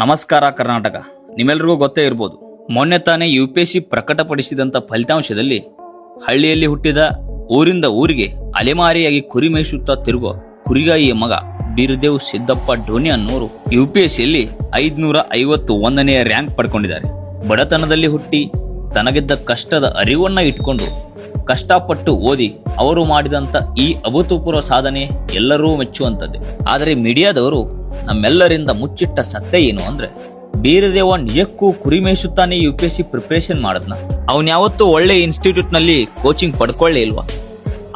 ನಮಸ್ಕಾರ ಕರ್ನಾಟಕ. ನಿಮ್ಮೆಲ್ರಿಗೂ ಗೊತ್ತೇ ಇರ್ಬೋದು, ಮೊನ್ನೆ ತಾನೇ ಯು ಪಿ ಎಸ್ ಸಿ ಪ್ರಕಟಪಡಿಸಿದಂತ ಫಲಿತಾಂಶದಲ್ಲಿ ಹಳ್ಳಿಯಲ್ಲಿ ಹುಟ್ಟಿದ ಊರಿಂದ ಊರಿಗೆ ಅಲೆಮಾರಿಯಾಗಿ ಕುರಿ ಮೇಯಿಸುತ್ತಾ ತಿರುಗೋ ಕುರಿಗಾಯಿಯ ಮಗ ಬೀರದೇವ್ ಸಿದ್ದಪ್ಪ ಡೋನಿ ಅನ್ನೋರು ಯು ಪಿ ಎಸ್ ಸಿಯಲ್ಲಿ ಐದ್ನೂರ ಐವತ್ತು ಒಂದನೆಯ ರ್ಯಾಂಕ್ ಪಡ್ಕೊಂಡಿದ್ದಾರೆ. ಬಡತನದಲ್ಲಿ ಹುಟ್ಟಿ ತನಗಿದ್ದ ಕಷ್ಟದ ಅರಿವನ್ನ ಇಟ್ಕೊಂಡು ಕಷ್ಟಪಟ್ಟು ಓದಿ ಅವರು ಮಾಡಿದಂತ ಈ ಅಭೂತಪೂರ್ವ ಸಾಧನೆ ಎಲ್ಲರೂ ಮೆಚ್ಚುವಂಥದ್ದೇ ಆದರೆ ಮೀಡಿಯಾದವರು ನಮ್ಮೆಲ್ಲರಿಂದ ಮುಚ್ಚಿಟ್ಟ ಸತ್ಯ ಏನು ಅಂದ್ರೆ, ಬೀರದೇವ ನಿಜಕ್ಕೂ ಕುರಿ ಮೇಯಿಸುತ್ತಾನೆ U P S C preparation ಮಾಡದ್ನ. ಅವನ್ ಯಾವತ್ತೂ ಒಳ್ಳೆ ಇನ್ಸ್ಟಿಟ್ಯೂಟ್ನಲ್ಲಿ ಕೋಚಿಂಗ್ ಪಡ್ಕೊಳ್ಳೇ ಇಲ್ವಾ?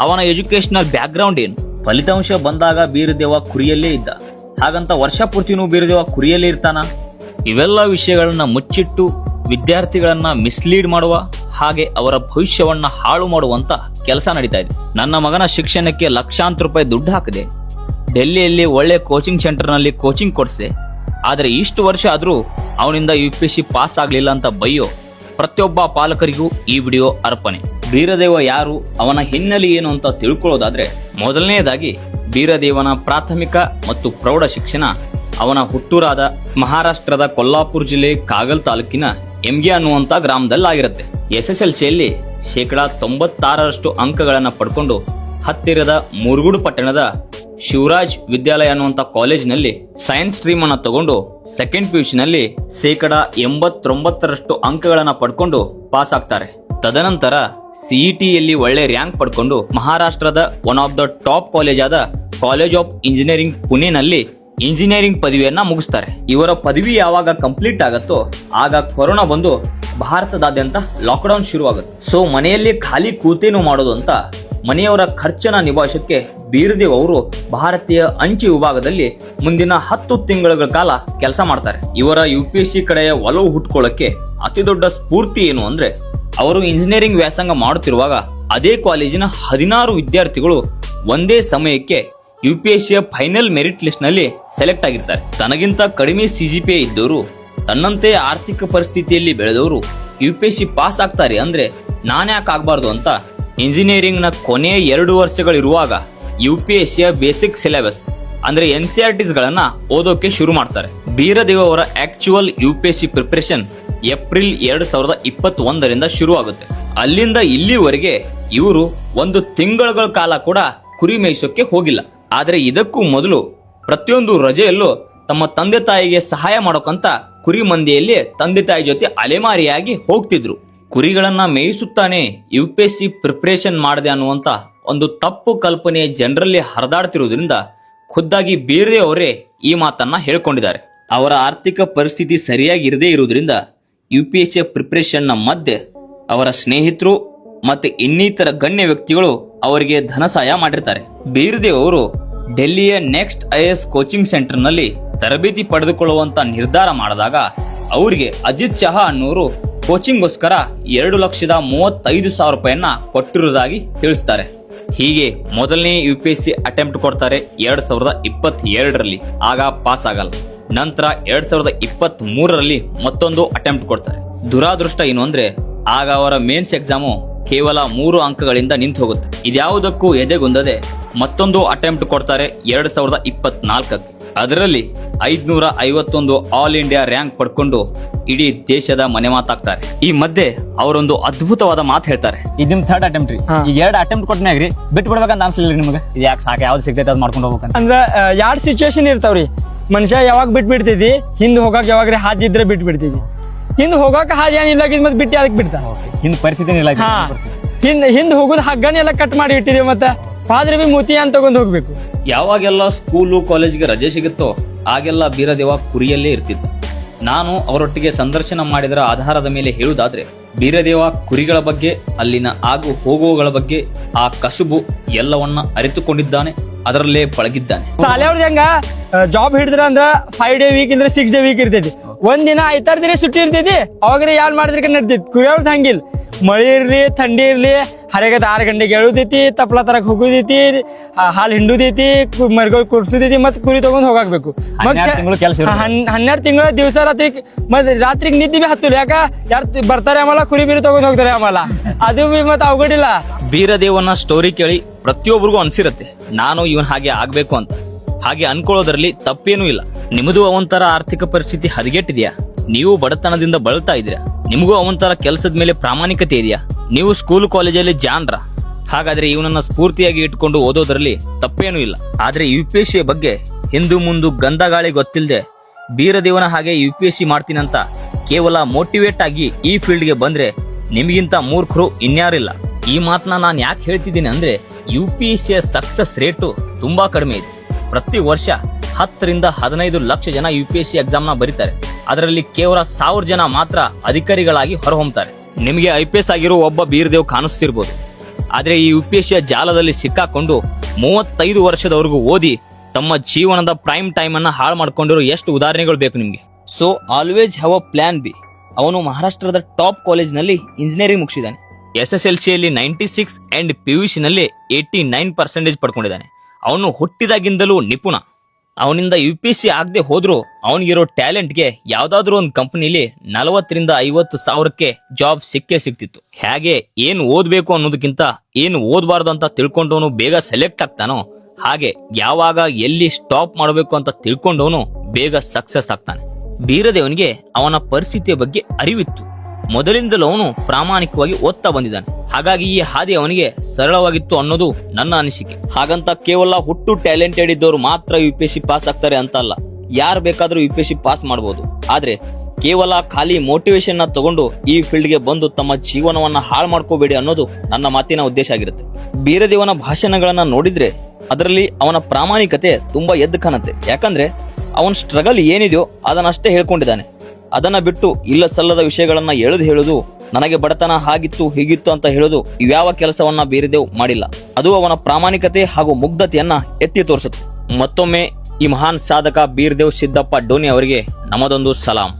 ಅವನ ಎಜುಕೇಶನಲ್ ಬ್ಯಾಕ್ ಗ್ರೌಂಡ್ ಏನು? ಫಲಿತಾಂಶ ಬಂದಾಗ ಬೀರದೇವ ಕುರಿಯಲ್ಲೇ ಇದ್ದ. ಹಾಗಂತ ವರ್ಷ ಪೂರ್ತಿನೂ ಬೀರದೇವ ಕುರಿಯಲ್ಲೇ ಇರ್ತಾನ? ಇವೆಲ್ಲ ವಿಷಯಗಳನ್ನ ಮುಚ್ಚಿಟ್ಟು ವಿದ್ಯಾರ್ಥಿಗಳನ್ನ ಮಿಸ್ಲೀಡ್ ಮಾಡುವ ಹಾಗೆ ಅವರ ಭವಿಷ್ಯವನ್ನ ಹಾಳು ಮಾಡುವಂತ ಕೆಲಸ ನಡೀತಾ ಇದೆ. ನನ್ನ ಮಗನ ಶಿಕ್ಷಣಕ್ಕೆ ಲಕ್ಷಾಂತರ ರೂಪಾಯಿ ದುಡ್ಡು ಹಾಕಿದೆ. ಡೆಲ್ಲಿಯಲ್ಲಿ ಒಳ್ಳೆ ಕೋಚಿಂಗ್ ಸೆಂಟರ್ನಲ್ಲಿ ಕೋಚಿಂಗ್ ಕೊಡಿಸಿದೆ ಆದರೆ ಇಷ್ಟು ವರ್ಷ ಆದ್ರೂ ಅವನಿಂದ ಯು ಪಿ ಸಿ ಪಾಸ್ ಆಗಲಿಲ್ಲ ಅಂತ ಬಯ್ಯೋ ಪ್ರತಿಯೊಬ್ಬ ಪಾಲಕರಿಗೂ ಈ ವಿಡಿಯೋ ಅರ್ಪಣೆ. ಬೀರದೇವ ಯಾರು, ಅವನ ಹಿನ್ನೆಲೆ ಏನು ಅಂತ ತಿಳ್ಕೊಳ್ಳೋದಾದ್ರೆ ಮೊದಲನೆಯದಾಗಿ ಬೀರದೇವನ ಪ್ರಾಥಮಿಕ ಮತ್ತು ಪ್ರೌಢ ಶಿಕ್ಷಣ ಅವನ ಹುಟ್ಟೂರಾದ ಮಹಾರಾಷ್ಟ್ರದ ಕೊಲ್ಲಾಪುರ ಜಿಲ್ಲೆ ಕಾಗಲ್ ತಾಲೂಕಿನ ಎಂಗೆ ಅನ್ನುವಂತ ಗ್ರಾಮದಲ್ಲಾಗಿರುತ್ತೆ. ಎಸ್ ಎಸ್ ಎಲ್ ಸಿಯಲ್ಲಿ ಶೇಕಡಾ ತೊಂಬತ್ತಾರರಷ್ಟು ಅಂಕಗಳನ್ನು ಪಡ್ಕೊಂಡು ಹತ್ತಿರದ ಮುರುಗುಡು ಪಟ್ಟಣದ ಶಿವರಾಜ್ ವಿದ್ಯಾಲಯ ಅನ್ನುವಂಥ ಕಾಲೇಜಿನಲ್ಲಿ ಸೈನ್ಸ್ ಸ್ಟ್ರೀಮ್ ಅನ್ನ ತಗೊಂಡು ಸೆಕೆಂಡ್ ಪಿ ನಲ್ಲಿ ಶೇಕಡ ಎಂಬತ್ತೊಂಬತ್ತರಷ್ಟು ಅಂಕಗಳನ್ನು ಪಡ್ಕೊಂಡು ಪಾಸ್ ಆಗ್ತಾರೆ. ತದನಂತರ ಸಿಇಟಿಯಲ್ಲಿ ಒಳ್ಳೆ ರ್ಯಾಂಕ್ ಪಡ್ಕೊಂಡು ಮಹಾರಾಷ್ಟ್ರದ one of the top college ಆದ ಕಾಲೇಜ್ ಆಫ್ ಇಂಜಿನಿಯರಿಂಗ್ ಪುಣೆನಲ್ಲಿ ಇಂಜಿನಿಯರಿಂಗ್ ಪದವಿಯನ್ನ ಮುಗಿಸ್ತಾರೆ. ಇವರ ಪದವಿ ಯಾವಾಗ ಕಂಪ್ಲೀಟ್ ಆಗತ್ತೋ ಆಗ ಕೊರೋನಾ ಬಂದು ಭಾರತದಾದ್ಯಂತ ಲಾಕ್ಡೌನ್ ಶುರುವಾಗುತ್ತೆ. ಸೊ ಮನೆಯಲ್ಲಿ ಖಾಲಿ ಕೂತೇನು ಮಾಡೋದು ಅಂತ ಮನೆಯವರ ಖರ್ಚನ್ನ ನಿಭಾಯಿಸಕ್ಕೆ ಬೀರದೇವ್ ಅವರು ಭಾರತೀಯ ಅಂಚೆ ವಿಭಾಗದಲ್ಲಿ ಮುಂದಿನ ಹತ್ತು ತಿಂಗಳ ಕಾಲ ಕೆಲಸ ಮಾಡ್ತಾರೆ. ಇವರ ಯು ಪಿ ಎಸ್ ಸಿ ಕಡೆಯ ಒಲವು ಹುಟ್ಕೊಳ್ಳಕ್ಕೆ ಅತಿ ದೊಡ್ಡ ಸ್ಫೂರ್ತಿ ಏನು ಅಂದ್ರೆ, ಅವರು ಇಂಜಿನಿಯರಿಂಗ್ ವ್ಯಾಸಂಗ ಮಾಡುತ್ತಿರುವಾಗ ಅದೇ ಕಾಲೇಜಿನ ಹದಿನಾರು ವಿದ್ಯಾರ್ಥಿಗಳು ಒಂದೇ ಸಮಯಕ್ಕೆ ಯು ಪಿ ಎಸ್ ಸಿಯ ಫೈನಲ್ ಮೆರಿಟ್ ಲಿಸ್ಟ್ನಲ್ಲಿ ಸೆಲೆಕ್ಟ್ ಆಗಿರ್ತಾರೆ. ತನಗಿಂತ ಕಡಿಮೆ ಸಿ ಜಿ ಪಿ ಇದ್ದವರು ತನ್ನಂತೆ ಆರ್ಥಿಕ ಪರಿಸ್ಥಿತಿಯಲ್ಲಿ ಬೆಳೆದವರು U P S C pass ಆಗ್ತಾರೆ ಅಂದ್ರೆ ನಾನ್ಯಾಕೆ ಆಗ್ಬಾರ್ದು ಅಂತ ಇಂಜಿನಿಯರಿಂಗ್ನ ಕೊನೆಯ ಎರಡು ವರ್ಷಗಳಿರುವಾಗ ಯು ಪಿ ಎಸ್ ಸಿಯ ಬೇಸಿಕ್ ಸಿಲೆಬಸ್, ಅಂದ್ರೆ ಎನ್ ಸಿ ಆರ್ ಟಿಸ್ ಗಳನ್ನ ಓದೋಕೆ ಶುರು ಮಾಡ್ತಾರೆ. ಬೀರದೇವ ಅವರ actual U P S C preparation April ಎರಡ್ ಸಾವಿರದ ಇಪ್ಪತ್ತ್ ಒಂದರಿಂದ ಶುರು ಆಗುತ್ತೆ. ಅಲ್ಲಿಂದ ಇಲ್ಲಿವರೆಗೆ ಇವರು ಒಂದು ತಿಂಗಳುಗಳ ಕಾಲ ಕೂಡ ಕುರಿ ಮೇಯಿಸೋಕೆ ಹೋಗಿಲ್ಲ. ಆದರೆ ಇದಕ್ಕೂ ಮೊದಲು ಪ್ರತಿಯೊಂದು ರಜೆಯಲ್ಲೂ ತಮ್ಮ ತಂದೆ ತಾಯಿಗೆ ಸಹಾಯ ಮಾಡೋಕಂತ ಕುರಿ ಮಂದಿಯಲ್ಲಿ ತಂದೆ ತಾಯಿ ಜೊತೆ ಅಲೆಮಾರಿಯಾಗಿ ಹೋಗ್ತಿದ್ರು. ಕುರಿಗಳನ್ನ ಮೇಯಿಸುತ್ತಾನೆ U P S C preparation ಮಾಡಿದೆ ಅನ್ನುವಂತ ಒಂದು ತಪ್ಪು ಕಲ್ಪನೆ ಜನರಲ್ಲಿ ಹರಿದಾಡ್ತಿರುವುದರಿಂದ ಖುದ್ದಾಗಿ ಬೀರ್ದೆ ಅವರೇ ಈ ಮಾತನ್ನ ಹೇಳ್ಕೊಂಡಿದ್ದಾರೆ. ಅವರ ಆರ್ಥಿಕ ಪರಿಸ್ಥಿತಿ ಸರಿಯಾಗಿ ಇರದೇ ಇರುವುದರಿಂದ ಯು ಪಿ ಎಸ್ ಸಿ ಪ್ರಿಪ್ರೇಷನ್ನ ಮಧ್ಯೆ ಅವರ ಸ್ನೇಹಿತರು ಮತ್ತೆ ಇನ್ನಿತರ ಗಣ್ಯ ವ್ಯಕ್ತಿಗಳು ಅವರಿಗೆ ಧನ ಸಹಾಯ ಮಾಡಿರ್ತಾರೆ. ಬೀರದೇವ್ ಅವರು ಡೆಲ್ಲಿಯ ನೆಕ್ಸ್ಟ್ ಐ ಎಸ್ ಕೋಚಿಂಗ್ ಸೆಂಟರ್ನಲ್ಲಿ ತರಬೇತಿ ಪಡೆದುಕೊಳ್ಳುವಂತ ನಿರ್ಧಾರ ಮಾಡಿದಾಗ ಅವರಿಗೆ ಅಜಿತ್ ಶಹಾ ಅನ್ನೋರು ಕೋಚಿಂಗ್ಗೋಸ್ಕರ ಎರಡು ಲಕ್ಷದ ಮೂವತ್ತೈದು ಸಾವಿರ ರೂಪಾಯಿಯನ್ನ ಕೊಟ್ಟಿರುವುದಾಗಿ ತಿಳಿಸ್ತಾರೆ. ಹೀಗೆ ಮೊದಲನೇ U P S C attempt ಕೊಡ್ತಾರೆ ಎರಡ್ ಸಾವಿರದ ಇಪ್ಪತ್ತ್ ಎರಡರಲ್ಲಿ ಆಗ ಪಾಸ್ ಆಗಲ್ಲ. ನಂತರ ಎರಡ್ ಸಾವಿರದ ಇಪ್ಪತ್ತ್ ಮೂರರಲ್ಲಿ ಮತ್ತೊಂದು ಅಟೆಂಪ್ಟ್ ಕೊಡ್ತಾರೆ. ದುರಾದೃಷ್ಟ ಏನು ಅಂದ್ರೆ, ಆಗ ಅವರ ಮೇನ್ಸ್ ಎಕ್ಸಾಮು ಕೇವಲ ಮೂರು ಅಂಕಗಳಿಂದ ನಿಂತು ಹೋಗುತ್ತೆ ಇದ್ಯಾವುದಕ್ಕೂ ಎದೆಗುಂದದೆ ಮತ್ತೊಂದು ಅಟೆಂಪ್ಟ್ ಕೊಡ್ತಾರೆ ಎರಡ್ ಸಾವಿರದ ಇಪ್ಪತ್ನಾಲ್ಕಕ್ಕೆ ಅದರಲ್ಲಿ ಐದ್ನೂರ ಐವತ್ತೊಂದು ಆಲ್ ಇಂಡಿಯಾ ರ್ಯಾಂಕ್ ಪಡ್ಕೊಂಡು ಇಡೀ ದೇಶದ ಮನೆ ಮಾತಾಗ್ತಾರೆ. ಈ ಮಧ್ಯೆ ಅವರೊಂದು ಅದ್ಭುತವಾದ ಮಾತು ಹೇಳ್ತಾರೆ. ಇದು ನಿಮ್ ಥರ್ಡ್ ಅಟೆಂಪ್ಟ್ ರೀ. ಈಗ ಎರಡು ಅಟೆಂಪ್ಟ್ ಕೊಟ್ಮ್ಯಾಗ್ರಿ ಬಿಟ್ಟು ಬಿಡ್ಬೇಕಂತ ಅನ್ಸಲಿಲ್ಲ ನಿಮಗೆ? ಇದು ಯಾಕೆ ಸಾಕು? ಯಾವ್ದು ಸಿಗ್ತೈತೆ ಅದು ಮಾಡ್ಕೊಂಡು ಹೋಗ್ಬೇಕಂತ? ಅಂದ್ರೆ ಎರಡು ಸಿಚುವೇಶನ್ ಇರ್ತಾವ್ರಿ ಮನುಷ್ಯ ಯಾವಾಗ ಬಿಟ್ಟು ಬಿಡ್ತೈತಿ ಹಿಂದ್ ಹೋಗಾಕ ರೀ ಹಾದಿ ಇದ್ರೆ ಬಿಟ್ಟು ಬಿಡ್ತೈತಿ ಹಿಂದ್ ಹೋಗಾಕ ಹಾದಿ ಏನಿಲ್ಲ ಮತ್ತೆ ಬಿಟ್ಟು ಅದಕ್ಕೆ ಬಿಡ್ತಾನ ಹಿಂದ್ ಪರಿಸ್ಥಿತಿ ಇಲ್ಲ ಹಾ. ಹಿಂದ್ ಹೋಗುದು ಹಗ್ಗನ ಎಲ್ಲ ಕಟ್ ಮಾಡಿ ಇಟ್ಟಿದೀವಿ ಮತ್ತೆ ಪಾದ್ರೆ ಬಿ ಮುತಿ ಅಂತ ತಗೊಂಡ್ ಹೋಗ್ಬೇಕು. ಯಾವಾಗೆಲ್ಲ ಸ್ಕೂಲು ಕಾಲೇಜ್ಗೆ ರಜೆ ಸಿಗುತ್ತೋ ಆಗೆಲ್ಲ ಬೀರದೇವ ಕುರಿಯಲ್ಲೇ ಇರ್ತಿದ್ದ. ನಾನು ಅವರೊಟ್ಟಿಗೆ ಸಂದರ್ಶನ ಮಾಡಿದರ ಆಧಾರದ ಮೇಲೆ ಹೇಳುವುದಾದ್ರೆ, ಬೀರದೇವ ಕುರಿಗಳ ಬಗ್ಗೆ, ಅಲ್ಲಿನ ಆಗು ಹೋಗುವಗಳ ಬಗ್ಗೆ, ಆ ಕಸುಬು ಎಲ್ಲವನ್ನ ಅರಿತುಕೊಂಡಿದ್ದಾನೆ, ಅದರಲ್ಲೇ ಪಳಗಿದ್ದಾನೆ. ಜಾಬ್ ಹಿಡಿದ್ರ ಅಂದ್ರ ಫೈವ್ ಡೇ ವೀಕ್ ಇದ್ರೆ ಸಿಕ್ಸ್ ಡೇ ವೀಕ್ ಇರ್ತೈತಿ. ಒಂದ್ ದಿನ ಐತಾರ ದಿನ ಸುಟ್ಟಿ ಇರ್ತೈತಿ. ಅವಾಗ್ರಿ ಯಾರು ಮಾಡಿದ್ರಿ ನಡ್ತೈತಿ ಕುರಿಯವ್ರದ್ದು ಹಂಗಿಲ್ಲ ಮಳಿ ಇರ್ಲಿ ಥಂಡಿ ಇರ್ಲಿ ಹರಗದ ಆರು ಗಂಟೆಗೆ ಎಳುದೈತಿ ತಪ್ಪಲ ತರಕ್ ಹೋಗುದೈತಿ ಹಾಲು ಹಿಂಡುದೈತಿ ಮರ್ಗೋಳ್ ಕುರ್ಸುದೈತಿ ಮತ್ ಕುರಿ ತಗೊಂಡ್ ಹೋಗಾಕ್ಬೇಕು. ಹನ್ನೆರಡ್ ತಿಂಗ್ಳು ದಿವಸ ರಾತ್ರಿ ಮತ್ ರಾತ್ರಿ ನಿದ್ದಿ ಬಿ ಹತ್ತಿಲ್ಲ ಯಾಕ? ಯಾರು ಬರ್ತಾರೆ ಆಮಲ್ಲ ಕುರಿ ಬೀರಿ ತಗೊಂಡ್ ಹೋಗ್ತಾರೆ ಆಮಲ್ಲ ಅದು ಬಿ ಮತ್ ಅವಗಡಿಲ್ಲ. ಬೀರದೇವನ ಸ್ಟೋರಿ ಕೇಳಿ ಪ್ರತಿಯೊಬ್ಬರಿಗೂ ಅನ್ಸಿರತ್ತೆ. ನಾನು ಇವನ್ ಹಾಗೆ ಆಗ್ಬೇಕು ಅಂತ. ಹಾಗೆ ಅನ್ಕೊಳ್ಳೋದ್ರಲ್ಲಿ ತಪ್ಪೇನೂ ಇಲ್ಲ. ನಿಮ್ಮದು ಅವಂತರ ಆರ್ಥಿಕ ಪರಿಸ್ಥಿತಿ ಹದಗೆಟ್ಟಿದ್ಯಾ? ನೀವು ಬಡತನದಿಂದ ಬಳಲ್ತಾ ಇದ್ದೀರಾ? ನಿಮಗೂ ಅವಂತರ ಕೆಲಸದ ಮೇಲೆ ಪ್ರಾಮಾಣಿಕತೆ ಇದೆಯಾ? ನೀವು ಸ್ಕೂಲ್ ಕಾಲೇಜಲ್ಲಿ ಜಾನ್ರ ಹಾಗಾದ್ರೆ ಇವನನ್ನ ಸ್ಫೂರ್ತಿಯಾಗಿ ಇಟ್ಕೊಂಡು ಓದೋದ್ರಲ್ಲಿ ತಪ್ಪೇನೂ ಇಲ್ಲ. ಆದ್ರೆ ಯು ಪಿ ಎಸ್ ಸಿ ಬಗ್ಗೆ ಹಿಂದು ಮುಂದು ಗಂಧಗಾಳಿ ಗೊತ್ತಿಲ್ಲದೆ ಬೀರದೇವನ ಹಾಗೆ ಯು ಪಿ ಎಸ್ ಸಿ ಮಾಡ್ತೀನಂತ ಕೇವಲ ಮೋಟಿವೇಟ್ ಆಗಿ ಈ ಫೀಲ್ಡ್ಗೆ ಬಂದ್ರೆ ನಿಮಗಿಂತ ಮೂರ್ಖರು ಇನ್ಯಾರಿಲ್ಲ. ಈ ಮಾತನ್ನ ನಾನು ಯಾಕೆ ಹೇಳ್ತಿದ್ದೀನಿ ಅಂದ್ರೆ ಯು ಪಿ ಎಸ್ ಸಿಯ ಸಕ್ಸಸ್ ರೇಟು ತುಂಬಾ ಕಡಿಮೆ ಇದೆ. ಪ್ರತಿ ವರ್ಷ ಹತ್ತರಿಂದ ಹದಿನೈದು ಲಕ್ಷ ಜನ ಯು ಪಿ ಎಸ್ ಸಿ ಎಕ್ಸಾಮ್ನ ಬರೀತಾರೆ. ಅದರಲ್ಲಿ ಕೇವಲ ಸಾವಿರ ಜನ ಮಾತ್ರ ಅಧಿಕಾರಿಗಳಾಗಿ ಹೊರಹೊಮ್ತಾರೆ. ನಿಮಗೆ ಐ ಪಿ ಎಸ್ ಆಗಿರೋ ಒಬ್ಬ ಬೀರದೇವ್ ಕಾಣಿಸ್ತಿರ್ಬೋದು. ಆದರೆ ಈ ಯು ಪಿ ಎಸ್ ಸಿಯ ಜಾಲದಲ್ಲಿ ಸಿಕ್ಕಾಕೊಂಡು ಮೂವತ್ತೈದು ವರ್ಷದವರೆಗೂ ಓದಿ ತಮ್ಮ ಜೀವನದ ಪ್ರೈಮ್ ಟೈಮ್ ಅನ್ನ ಹಾಳು ಮಾಡ್ಕೊಂಡಿರೋ ಎಷ್ಟು ಉದಾಹರಣೆಗಳು ಬೇಕು ನಿಮಗೆ? So always have a plan B ಅವನು ಮಹಾರಾಷ್ಟ್ರದ ಟಾಪ್ ಕಾಲೇಜ್ನಲ್ಲಿ ಇಂಜಿನಿಯರಿಂಗ್ ಮುಗಿಸಿದ್ದಾನೆ. ಎಸ್ ಎಸ್ ಎಲ್ ಸಿಯಲ್ಲಿ ninety six and P U ಸಿನಲ್ಲಿ eighty nine percentage ಪಡ್ಕೊಂಡಿದ್ದಾನೆ. ಅವನು ಹುಟ್ಟಿದಾಗಿಂದಲೂ ನಿಪುಣ. ಅವನಿಂದ ಯು ಪಿ ಸಿ ಆಗದೆ ಹೋದ್ರೂ ಅವನಿಗಿರೋ ಟ್ಯಾಲೆಂಟ್ಗೆ ಯಾವ್ದಾದ್ರು ಒಂದು ಕಂಪನಿಲಿ ನಲವತ್ತರಿಂದ ಐವತ್ತು ಸಾವಿರಕ್ಕೆ ಜಾಬ್ ಸಿಕ್ಕೇ ಸಿಕ್ತಿತ್ತು ಹೇಗೆ, ಏನು ಓದ್ಬೇಕು ಅನ್ನೋದಕ್ಕಿಂತ ಏನು ಓದಬಾರ್ದು ಅಂತ ತಿಳ್ಕೊಂಡವನು ಬೇಗ ಸೆಲೆಕ್ಟ್ ಆಗ್ತಾನೋ, ಹಾಗೆ ಯಾವಾಗ ಎಲ್ಲಿ ಸ್ಟಾಪ್ ಮಾಡಬೇಕು ಅಂತ ತಿಳ್ಕೊಂಡವನು ಬೇಗ ಸಕ್ಸಸ್ ಆಗ್ತಾನೆ. ಬೀರದೇವನಿಗೆ ಅವನ ಪರಿಸ್ಥಿತಿಯ ಬಗ್ಗೆ ಅರಿವಿತ್ತು. ಮೊದಲಿಂದಲೂ ಅವನು ಪ್ರಾಮಾಣಿಕವಾಗಿ ಓದ್ತಾ ಬಂದಿದ್ದಾನೆ. ಹಾಗಾಗಿ ಈ ಹಾದಿ ಅವನಿಗೆ ಸರಳವಾಗಿತ್ತು ಅನ್ನೋದು ನನ್ನ ಅನಿಸಿಕೆ. ಹಾಗಂತ ಕೇವಲ ಹುಟ್ಟು ಟ್ಯಾಲೆಂಟೆಡ್ ಇದ್ದವರು ಮಾತ್ರ U P S C pass ಆಗ್ತಾರೆ ಅಂತ ಅಲ್ಲ, ಯಾರು ಬೇಕಾದರೂ U P S C pass ಮಾಡಬಹುದು ಆದ್ರೆ ಕೇವಲ ಖಾಲಿ ಮೋಟಿವೇಶನ್ನ ತಗೊಂಡು ಈ ಫೀಲ್ಡ್ಗೆ ಬಂದು ತಮ್ಮ ಜೀವನವನ್ನ ಹಾಳು ಮಾಡ್ಕೋಬೇಡಿ ಅನ್ನೋದು ನನ್ನ ಮಾತಿನ ಉದ್ದೇಶ ಆಗಿರುತ್ತೆ. ಬೀರದೇವನ ಭಾಷಣಗಳನ್ನ ನೋಡಿದ್ರೆ ಅದರಲ್ಲಿ ಅವನ ಪ್ರಾಮಾಣಿಕತೆ ತುಂಬಾ ಎದ್ದು ಕಾಣುತ್ತೆ. ಯಾಕಂದ್ರೆ ಅವನ ಸ್ಟ್ರಗಲ್ ಏನಿದೆಯೋ ಅದನ್ನಷ್ಟೇ ಹೇಳ್ಕೊಂಡಿದ್ದಾನೆ. ಅದನ್ನ ಬಿಟ್ಟು ಇಲ್ಲ ಸಲ್ಲದ ವಿಷಯಗಳನ್ನ ಎಳೆದು ಹೇಳುದು, ನನಗೆ ಬಡತನ ಹಾಗಿತ್ತು ಹೀಗಿತ್ತು ಅಂತ ಹೇಳುದು ಇವ್ಯಾವ ಕೆಲಸವನ್ನ ಬೀರದೇವ್ ಮಾಡಿಲ್ಲ. ಅದು ಅವನ ಪ್ರಾಮಾಣಿಕತೆ ಹಾಗೂ ಮುಗ್ಧತೆಯನ್ನ ಎತ್ತಿ ತೋರಿಸುತ್ತೆ. ಮತ್ತೊಮ್ಮೆ ಈ ಮಹಾನ್ ಸಾಧಕ ಬೀರ್ದೇವ್ ಸಿದ್ದಪ್ಪ ಡೋನಿ ಅವರಿಗೆ ನಮ್ಮದೊಂದು ಸಲಾಂ.